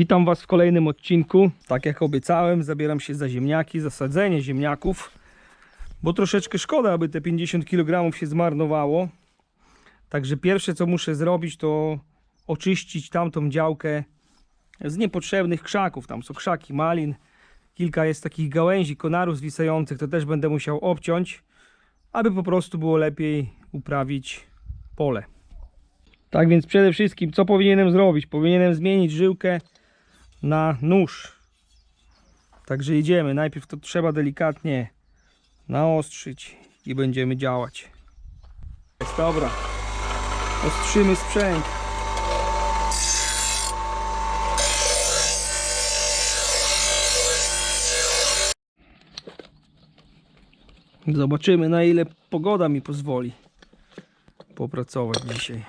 Witam Was w kolejnym odcinku. Tak jak obiecałem, zabieram się za ziemniaki, zasadzenie ziemniaków, bo troszeczkę szkoda, aby te 50 kg się zmarnowało. Także pierwsze co muszę zrobić to oczyścić tamtą działkę z niepotrzebnych krzaków. Tam są krzaki malin, kilka jest takich gałęzi, konarów zwisających, to też będę musiał obciąć, aby po prostu było lepiej uprawić pole. Tak więc przede wszystkim co powinienem zrobić? Powinienem zmienić żyłkę na nóż. Także idziemy. Najpierw to trzeba delikatnie naostrzyć i będziemy działać. Jest dobra. Ostrzymy sprzęt. Zobaczymy na ile pogoda mi pozwoli popracować dzisiaj.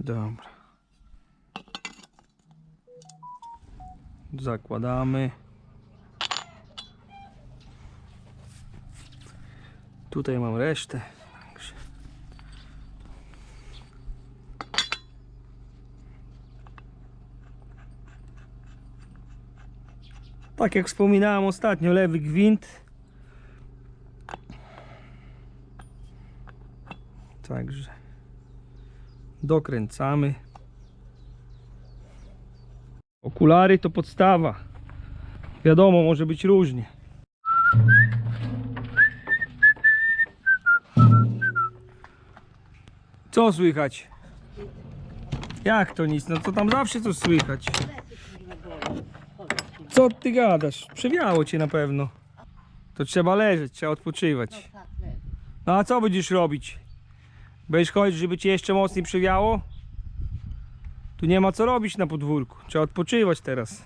Dobra. Zakładamy. Tutaj mam resztę. Tak jak wspominałem ostatnio, lewy gwint. Także dokręcamy. Okulary to podstawa. Wiadomo, może być różnie. Co słychać? Jak to nic? No to tam zawsze coś słychać. Co ty gadasz? Przewiało cię na pewno. To trzeba leżeć, trzeba odpoczywać. No a co będziesz robić? Będziesz chodzić, żeby cię jeszcze mocniej przewiało? Tu nie ma co robić na podwórku. Trzeba odpoczywać teraz.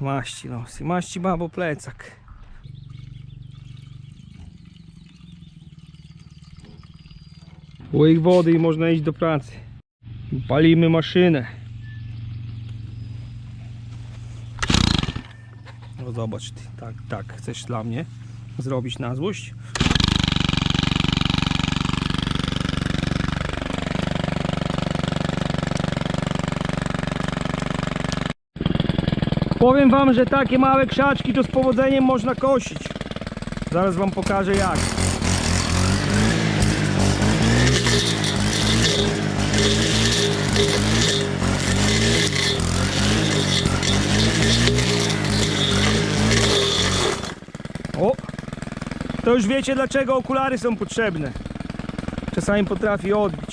Maści nos i maści babo plecak. Łyk wody i można iść do pracy. Palimy maszynę. No zobacz ty, tak, tak, chcesz dla mnie zrobić na złość? Powiem wam, że takie małe krzaczki to z powodzeniem można kosić. Zaraz wam pokażę jak. O! To już wiecie dlaczego okulary są potrzebne. Czasami potrafi odbić.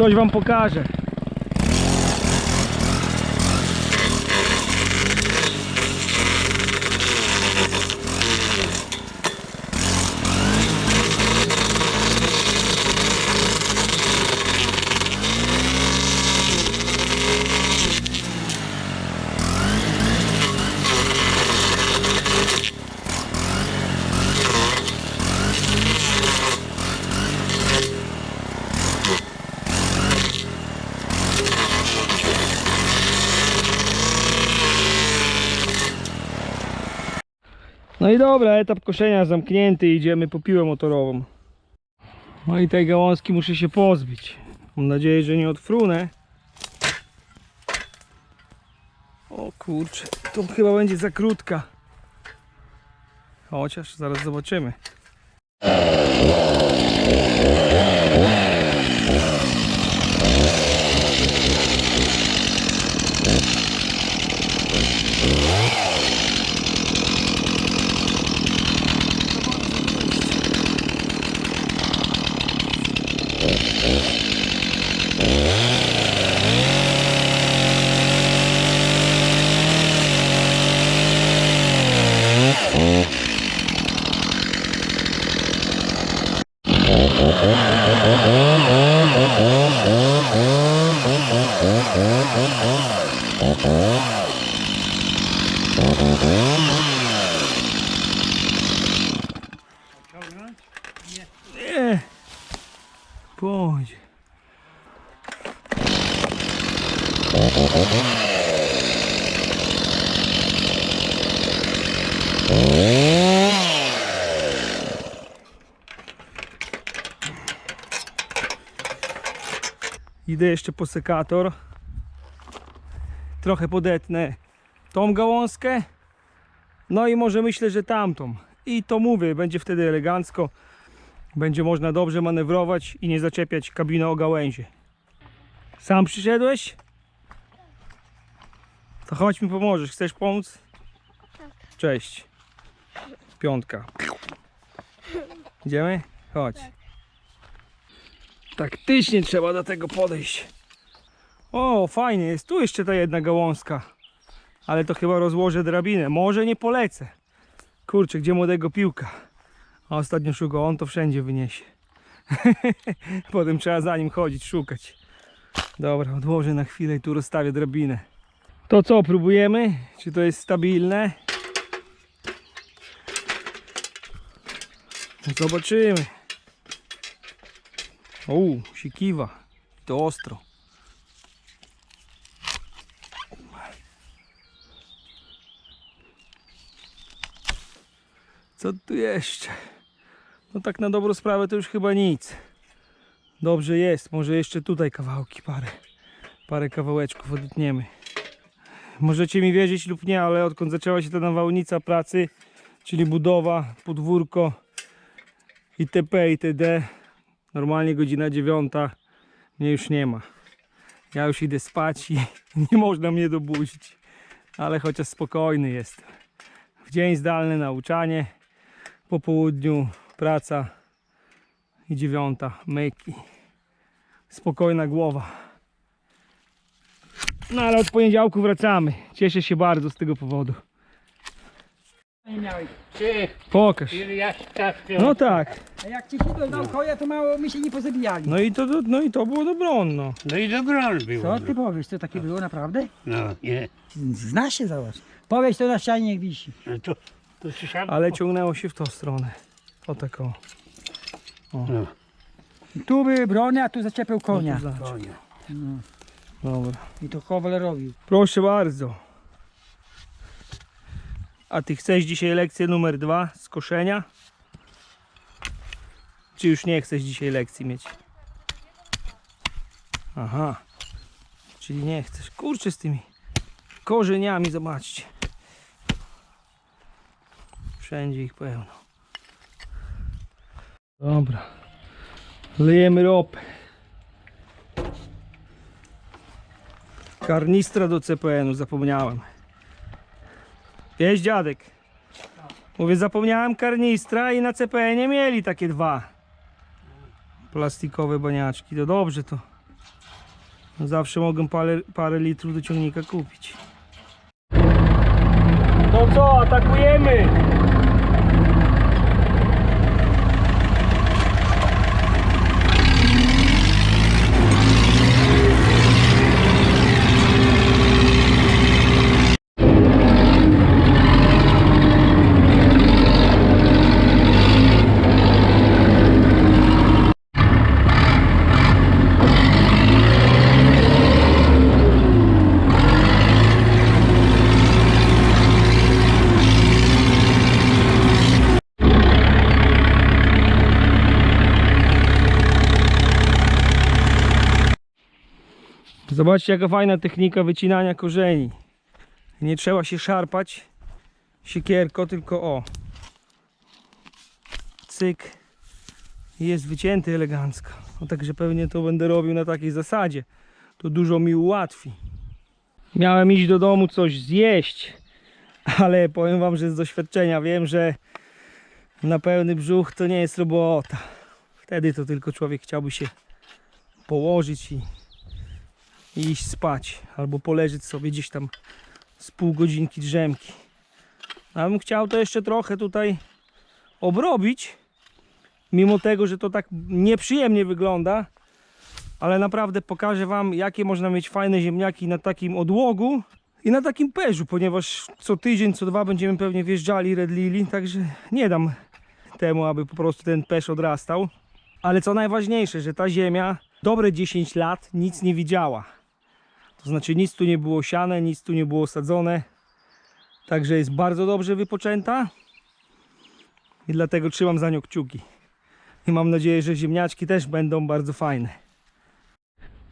Coś wam pokażę. No i dobra, etap koszenia zamknięty, idziemy po piłę motorową. No i tej gałązki muszę się pozbyć. Mam nadzieję, że nie odfrunę. O kurczę, to chyba będzie za krótka. Chociaż zaraz zobaczymy. Idę jeszcze po sekator. Trochę podetnę tą gałązkę. No i może myślę, że tamtą. I to mówię, będzie wtedy elegancko. Będzie można dobrze manewrować i nie zaczepiać kabiny o gałęzie. Sam przyszedłeś? To chodź mi pomożesz. Chcesz pomóc? Cześć. Piątka. Idziemy? Chodź. Taktycznie trzeba do tego podejść. O, fajnie jest. Tu jeszcze ta jedna gałązka. Ale to chyba rozłożę drabinę. Może nie polecę. Kurczę, gdzie młodego piłka? A ostatnio szukał, on to wszędzie wyniesie. Potem trzeba za nim chodzić, szukać. Dobra, odłożę na chwilę i tu rozstawię drabinę. To co, próbujemy? Czy to jest stabilne? No Zobaczymy. Uuu, się kiwa. To ostro. Co tu jeszcze? No tak na dobrą sprawę to już chyba nic. Dobrze jest, może jeszcze tutaj kawałki parę. Parę kawałeczków odetniemy. Możecie mi wierzyć lub nie, ale odkąd zaczęła się ta nawałnica pracy, czyli budowa, podwórko itp. itd. Normalnie godzina dziewiąta, mnie już nie ma. Ja już idę spać i nie można mnie dobudzić. Ale chociaż spokojny jestem. W dzień zdalne nauczanie, po południu praca i dziewiąta myki. Spokojna głowa. No ale od poniedziałku wracamy. Cieszę się bardzo z tego powodu. Nie miałeś. Pokaż. ja. No tak. A jak ci hitłem naokoło, to mało my się nie pozabijali. No i to, no i to było dobronno. No i dobron było. Co ty powiesz, to takie było naprawdę? No, nie. Znasz się, zobacz. Powiedz to na ścianie niech wisi. No to, to się sam... Ale ciągnęło się w tą stronę. O tak o. No, Tu były brony, a tu zaczepiał konia. No, to znaczy. konia. No. Dobra. I to Kowal robił. Proszę bardzo. A ty chcesz dzisiaj lekcję numer dwa z koszenia? Czy już nie chcesz dzisiaj lekcji mieć? Aha. Czyli nie chcesz. Kurczę z tymi korzeniami, zobaczcie. Wszędzie ich pełno. Dobra. Lejemy ropę. Karnistra do CPN-u, zapomniałem. Wieś dziadek. Mówię, zapomniałem karnistra i na CPN-ie mieli takie dwa plastikowe baniaczki. To dobrze to. Zawsze mogę parę, parę litrów do ciągnika kupić. To co, atakujemy? Zobaczcie jaka fajna technika wycinania korzeni. Nie trzeba się szarpać siekierko, tylko o. Cyk. Jest wycięty elegancko. No także pewnie to będę robił na takiej zasadzie. To dużo mi ułatwi. Miałem iść do domu coś zjeść, ale powiem wam, że z doświadczenia wiem, że na pełny brzuch to nie jest robota. Wtedy to tylko człowiek chciałby się położyć i i iść spać, albo poleżeć sobie gdzieś tam z pół godzinki drzemki. A bym chciał to jeszcze trochę tutaj obrobić, mimo tego, że to tak nieprzyjemnie wygląda, ale naprawdę pokażę Wam, jakie można mieć fajne ziemniaki na takim odłogu I na takim peżu, ponieważ co tydzień, co dwa będziemy pewnie wjeżdżali Red Lily, także nie dam temu, aby po prostu ten pesz odrastał. Ale co najważniejsze, że ta ziemia dobre 10 lat nic nie widziała. To znaczy nic tu nie było siane, nic tu nie było sadzone. Także jest bardzo dobrze wypoczęta. I dlatego trzymam za nią kciuki. I mam nadzieję, że ziemniaczki też będą bardzo fajne.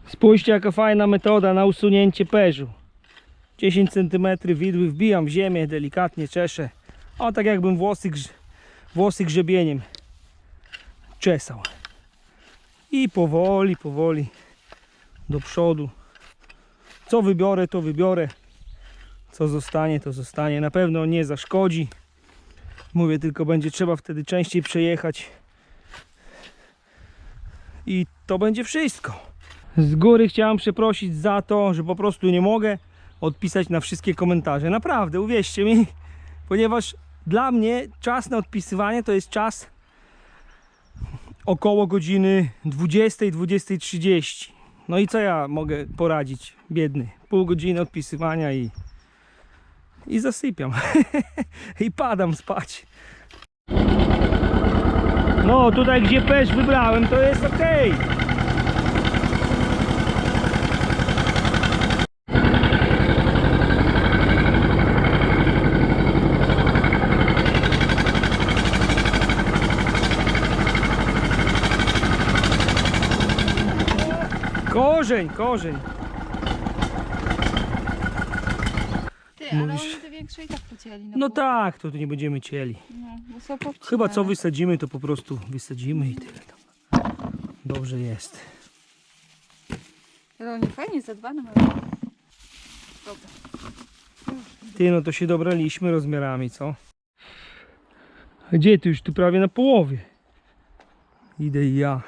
Spójrzcie jaka fajna metoda na usunięcie peżu. 10 cm widły wbijam w ziemię, delikatnie czeszę. O tak jakbym włosy, włosy grzebieniem czesał. I powoli, powoli do przodu. Co wybiorę, to wybiorę. Co zostanie, to zostanie. Na pewno nie zaszkodzi. Mówię, tylko będzie trzeba wtedy częściej przejechać. I to będzie wszystko. Z góry chciałem przeprosić za to, że po prostu nie mogę odpisać na wszystkie komentarze. Naprawdę, uwierzcie mi, ponieważ dla mnie czas na odpisywanie to jest czas około godziny 20-20.30. No i co ja mogę poradzić, biedny? Pół godziny odpisywania i, i zasypiam. I padam spać. No tutaj gdzie pesz wybrałem to jest ok. Korzeń, korzeń. Ty, ale Mówisz- oni te większe i tak pocięli. No pół. tak, to tu nie będziemy cieli. No, bo są powcinane. Chyba co wysadzimy, to po prostu wysadzimy i tyle tam. Dobrze jest. Ale oni fajnie zadbane mają. Dobra. Ty, no to się dobraliśmy rozmiarami, co? A Gdzie ty już? Tu prawie na połowie. Idę i ja.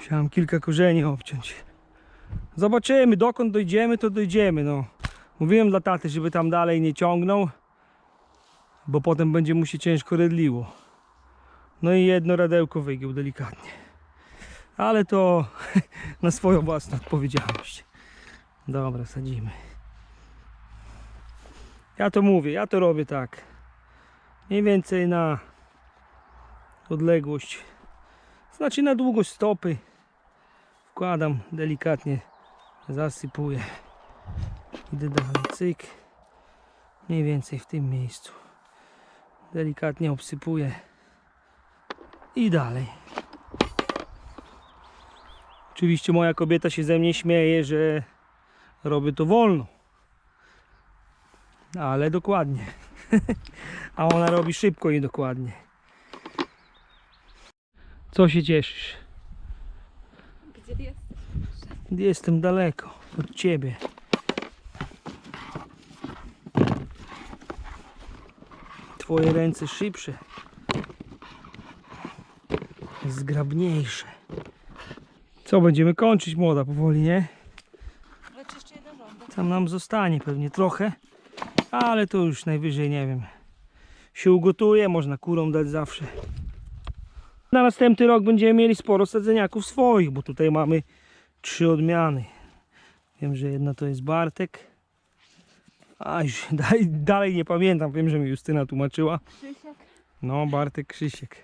Musiałem kilka korzeni obciąć. Zobaczymy, dokąd dojdziemy, to dojdziemy, no. Mówiłem dla taty, żeby tam dalej nie ciągnął, bo potem będzie mu się ciężko redliło. No i jedno radełko wygiął delikatnie. Ale to na swoją własną odpowiedzialność. Dobra, sadzimy. Ja to mówię, ja to robię tak. Mniej więcej na odległość, znaczy na długość stopy. Wkładam delikatnie, zasypuję. Idę dalej, cyk. Mniej więcej w tym miejscu. Delikatnie obsypuję. I dalej. Oczywiście moja kobieta się ze mnie śmieje, że robię to wolno. Ale dokładnie. A ona robi szybko i dokładnie. Co się cieszysz? Gdzie jest? Jestem daleko od ciebie. Twoje ręce szybsze. Zgrabniejsze. Co, będziemy kończyć młoda powoli, nie? Lecz jeszcze jeden rząd. Tam nam zostanie pewnie trochę, ale to już najwyżej nie wiem. Się ugotuje, można kurom dać zawsze. Na następny rok będziemy mieli sporo sadzeniaków swoich, bo tutaj mamy trzy odmiany. Wiem, że jedna to jest Bartek. A już dalej, dalej nie pamiętam, wiem, że mi Justyna tłumaczyła. Krzysiek. No, Bartek Krzysiek.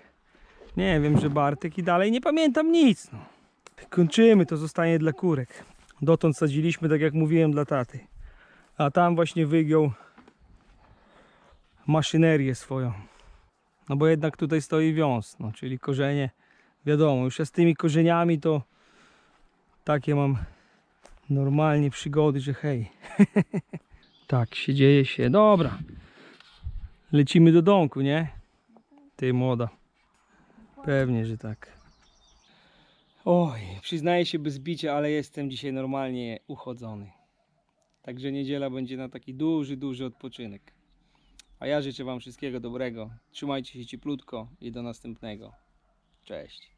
Nie, wiem, że Bartek i dalej nie pamiętam nic. No. Kończymy, to zostanie dla kurek. Dotąd sadziliśmy, tak jak mówiłem, dla taty. A tam właśnie wygiął maszynerię swoją. No bo jednak tutaj stoi wiąz, no, czyli korzenie. Wiadomo, już ja z tymi korzeniami to takie mam normalnie przygody, że hej. tak się dzieje się. Dobra. Lecimy do domku, nie? Ty młoda. Pewnie, że tak. Oj, przyznaję się bez bicia, ale jestem dzisiaj normalnie uchodzony. Także niedziela będzie na taki duży, duży odpoczynek. A ja życzę Wam wszystkiego dobrego. Trzymajcie się cieplutko i do następnego. Cześć.